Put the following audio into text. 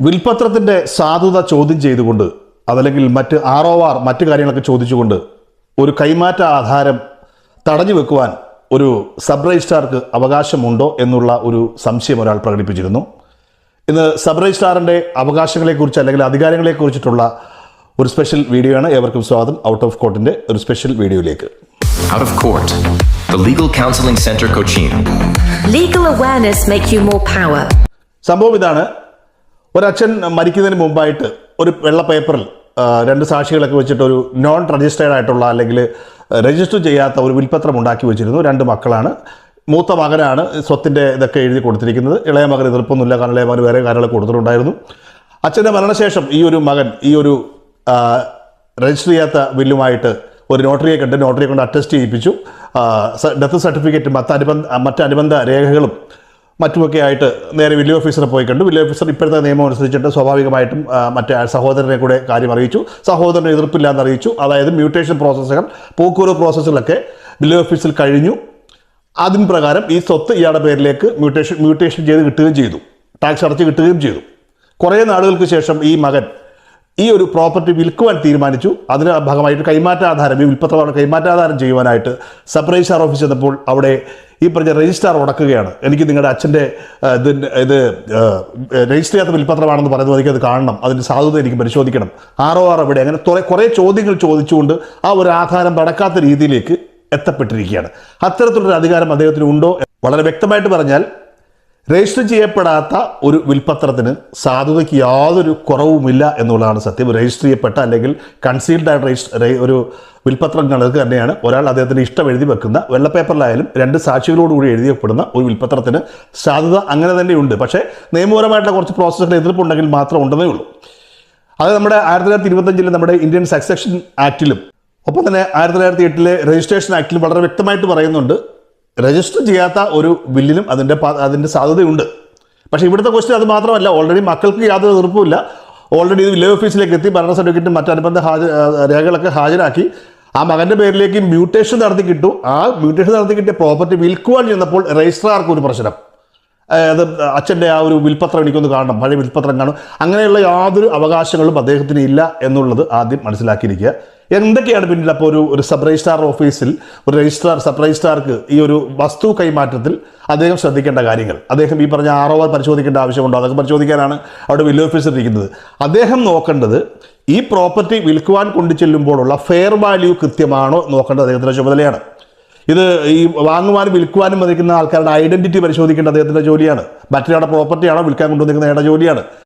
വിൽപത്രത്തിന്റെ സാധുത ചോദ്യം ചെയ്തുകൊണ്ട് അതല്ലെങ്കിൽ മറ്റ് ആർ ഒ ആർ മറ്റു കാര്യങ്ങളൊക്കെ ചോദിച്ചുകൊണ്ട് ഒരു കൈമാറ്റ ആധാരം തടഞ്ഞു വെക്കുവാൻ ഒരു സബ് രജിസ്ട്രാർക്ക് അവകാശമുണ്ടോ എന്നുള്ള ഒരു സംശയം ഒരാൾ പ്രകടിപ്പിച്ചിരുന്നു ഇന്ന് സബ് രജിസ്ട്രാറിന്റെ അവകാശങ്ങളെക്കുറിച്ച് അല്ലെങ്കിൽ അധികാരങ്ങളെക്കുറിച്ചിട്ടുള്ള ഒരു സ്പെഷ്യൽ വീഡിയോ ആണ് ഏവർക്കും സ്വാഗതം ഔട്ട് ഓഫ് കോർട്ടിന്റെ ഒരു സ്പെഷ്യൽ വീഡിയോയിലേക്ക് Out of Court, the Legal Counseling Center Cochin. Legal awareness make you more power. സംഭവം ഇതാണ് ഒരച്ഛൻ മരിക്കുന്നതിന് മുമ്പായിട്ട് ഒരു വെള്ള പേപ്പറിൽ രണ്ട് സാക്ഷികളൊക്കെ വെച്ചിട്ട് ഒരു നോൺ രജിസ്റ്റേർഡ് ആയിട്ടുള്ള അല്ലെങ്കിൽ രജിസ്റ്റർ ചെയ്യാത്ത ഒരു വിൽപ്പത്രം ഉണ്ടാക്കി വെച്ചിരുന്നു. രണ്ട് മക്കളാണ്. മൂത്ത മകനാണ് സ്വത്തിന്റെ ഇതൊക്കെ എഴുതി കൊടുത്തിരിക്കുന്നത്. ഇളയ മകൻ എതിർപ്പൊന്നുമില്ല. കാരണം ഇളയ മകൻ വേറെ കാര്യങ്ങളൊക്കെ കൊടുത്തിട്ടുണ്ടായിരുന്നു. അച്ഛന്റെ മരണശേഷം ഈ ഒരു മകൻ ഈ ഒരു രജിസ്റ്റർ ചെയ്യാത്ത ബില്ലുമായിട്ട് ഒരു നോട്ടറിയെ കണ്ട് നോട്ടറിയെ കൊണ്ട് അറ്റസ്റ്റ് ചെയ്യിപ്പിച്ചു. ഡെത്ത് സർട്ടിഫിക്കറ്റ് മറ്റനുബന്ധ മറ്റനുബന്ധ രേഖകളും മറ്റുമൊക്കെ ആയിട്ട് നേരെ വില്ലേജ് ഓഫീസറെ പോയി കണ്ടു. വില്ലേജ് ഓഫീസർ ഇപ്പോഴത്തെ നിയമം അനുസരിച്ചിട്ട് സ്വാഭാവികമായിട്ടും മറ്റേ സഹോദരനെ കൂടെ കാര്യം അറിയിച്ചു. സഹോദരന് എതിർപ്പില്ലാന്ന് അറിയിച്ചു. അതായത് മ്യൂട്ടേഷൻ പ്രോസസ്സുകൾ പോക്കൂറ് പ്രോസസ്സുകളൊക്കെ വില്ലേജ് ഓഫീസിൽ കഴിഞ്ഞു. അതിന് പ്രകാരം ഈ സ്വത്ത് ഇയാളുടെ പേരിലേക്ക് മ്യൂട്ടേഷൻ മ്യൂട്ടേഷൻ ചെയ്ത് കിട്ടുകയും ചെയ്തു. ടാക്സ് അടച്ച് കിട്ടുകയും ചെയ്തു. കുറേ നാളുകൾക്ക് ശേഷം ഈ മകൻ ഈ ഒരു പ്രോപ്പർട്ടി വിൽക്കുവാൻ തീരുമാനിച്ചു. അതിന് ഭാഗമായിട്ട് കൈമാറ്റ ആധാരം ഈ വിൽപ്പത്രമാണ് കൈമാറ്റാധാരം ചെയ്യുവാനായിട്ട് സബ് രജിസ്ട്രാർ ഓഫീസ് ചെന്നപ്പോൾ അവിടെ ഈ പറഞ്ഞ രജിസ്ട്രാർ ഉടക്കുകയാണ്. എനിക്ക് നിങ്ങളുടെ അച്ഛന്റെ ഇത് ഇത് രജിസ്റ്റർ ചെയ്യാത്ത വിൽപ്പത്രമാണെന്ന് പറയുന്നത് എനിക്കത് കാണണം. അതിന്റെ സാധുത എനിക്ക് പരിശോധിക്കണം. ആർ ഒ ആർ എവിടെ അങ്ങനെ കുറേ ചോദ്യങ്ങൾ ചോദിച്ചുകൊണ്ട് ആ ഒരു ആധാരം നടക്കാത്ത രീതിയിലേക്ക് എത്തപ്പെട്ടിരിക്കുകയാണ്. അത്തരത്തിലൊരു അധികാരം അദ്ദേഹത്തിന് ഉണ്ടോ വളരെ വ്യക്തമായിട്ട് പറഞ്ഞാൽ രജിസ്റ്റർ ചെയ്യപ്പെടാത്ത ഒരു വിൽപ്പത്രത്തിന് സാധുതയ്ക്ക് യാതൊരു കുറവുമില്ല എന്നുള്ളതാണ് സത്യം. രജിസ്റ്റർ ചെയ്യപ്പെട്ട അല്ലെങ്കിൽ കൺസീൽഡ് ആയിട്ട് രജിസ്റ്റർ ഒരു വിൽപ്പത്രം വിൽപ്പത്രങ്ങൾക്ക് തന്നെയാണ്. ഒരാൾ അദ്ദേഹത്തിന് ഇഷ്ടം എഴുതി വെക്കുന്ന വെള്ളപ്പേപ്പറിലായാലും രണ്ട് സാക്ഷികളോടുകൂടി എഴുതിയപ്പെടുന്ന ഒരു വിൽപ്പത്രത്തിന് സാധുത അങ്ങനെ തന്നെയുണ്ട്. പക്ഷേ നിയമപരമായിട്ടുള്ള കുറച്ച് പ്രോസസ്സുകൾ എതിർപ്പുണ്ടെങ്കിൽ മാത്രം ഉണ്ടെന്നേ ഉള്ളൂ. അത് നമ്മുടെ ആയിരത്തി തൊള്ളായിരത്തി ഇരുപത്തഞ്ചിലെ നമ്മുടെ ഇന്ത്യൻ സക്സഷൻ ആക്റ്റിലും ഒപ്പം തന്നെ ആയിരത്തി തൊള്ളായിരത്തി എട്ടിലെ രജിസ്ട്രേഷൻ ആക്റ്റിലും വളരെ വ്യക്തമായിട്ട് പറയുന്നുണ്ട്. രജിസ്റ്റർ ചെയ്യാത്ത ഒരു ബില്ലിനും അതിന്റെ അതിന്റെ സാധ്യതയുണ്ട്. പക്ഷേ ഇവിടുത്തെ ക്വസ്റ്റ്യൻ അത് മാത്രമല്ല ഓൾറെഡി മക്കൾക്ക് യാതൊരു എതിർപ്പുമില്ല ഓൾറെഡി ഇത് വില്ലേജ് ഓഫീസിലേക്ക് എത്തി ഭരണ സർട്ടിഫിക്കറ്റും മറ്റനുബന്ധ ഹാജ രേഖകളൊക്കെ ഹാജരാക്കി. ആ മകന്റെ പേരിലേക്ക് മ്യൂട്ടേഷൻ നടത്തി കിട്ടു. ആ മ്യൂട്ടേഷൻ നടത്തി കിട്ടിയ പ്രോപ്പർട്ടി വിൽക്കുവാൻ ചെന്നപ്പോൾ രജിസ്ട്രാർക്ക് ഒരു പ്രശ്നം. അത് അച്ഛന്റെ ആ ഒരു വിൽപത്രം എനിക്കൊന്ന് കാണണം പഴയ വിൽപത്രം കാണും അങ്ങനെയുള്ള യാതൊരു അവകാശങ്ങളും അദ്ദേഹത്തിന് ഇല്ല എന്നുള്ളത് ആദ്യം മനസ്സിലാക്കിയിരിക്കുക. എന്തൊക്കെയാണ് പിന്നിൽ അപ്പോൾ ഒരു ഒരു സബ് രജിസ്ട്രാർ ഓഫീസിൽ ഒരു രജിസ്ട്രാർ സബ് രജിസ്ട്രാർക്ക് ഈ ഒരു വസ്തു കൈമാറ്റത്തിൽ അദ്ദേഹം ശ്രദ്ധിക്കേണ്ട കാര്യങ്ങൾ? അദ്ദേഹം ഈ പറഞ്ഞ ആറോ പരിശോധിക്കേണ്ട ആവശ്യമുണ്ടോ? അതൊക്കെ പരിശോധിക്കാനാണ് അവിടെ വില്ലേജ് ഓഫീസർ ഇരിക്കുന്നത്. അദ്ദേഹം നോക്കേണ്ടത് ഈ പ്രോപ്പർട്ടി വിൽക്കുവാൻ കൊണ്ടു ചെല്ലുമ്പോഴുള്ള ഫെയർ വാല്യൂ കൃത്യമാണോ നോക്കേണ്ടത് അദ്ദേഹത്തിന്റെ ചുമതലയാണ്. ഇത് ഈ വാങ്ങുവാനും വിൽക്കുവാനും മതിക്കുന്ന ആൾക്കാരുടെ ഐഡന്റിറ്റി പരിശോധിക്കേണ്ട അദ്ദേഹത്തിന്റെ ജോലിയാണ്. മറ്റൊരാളുടെ പ്രോപ്പർട്ടിയാണോ വിൽക്കാൻ കൊണ്ടുവന്നിരിക്കുന്ന അയാളുടെ ജോലിയാണ്.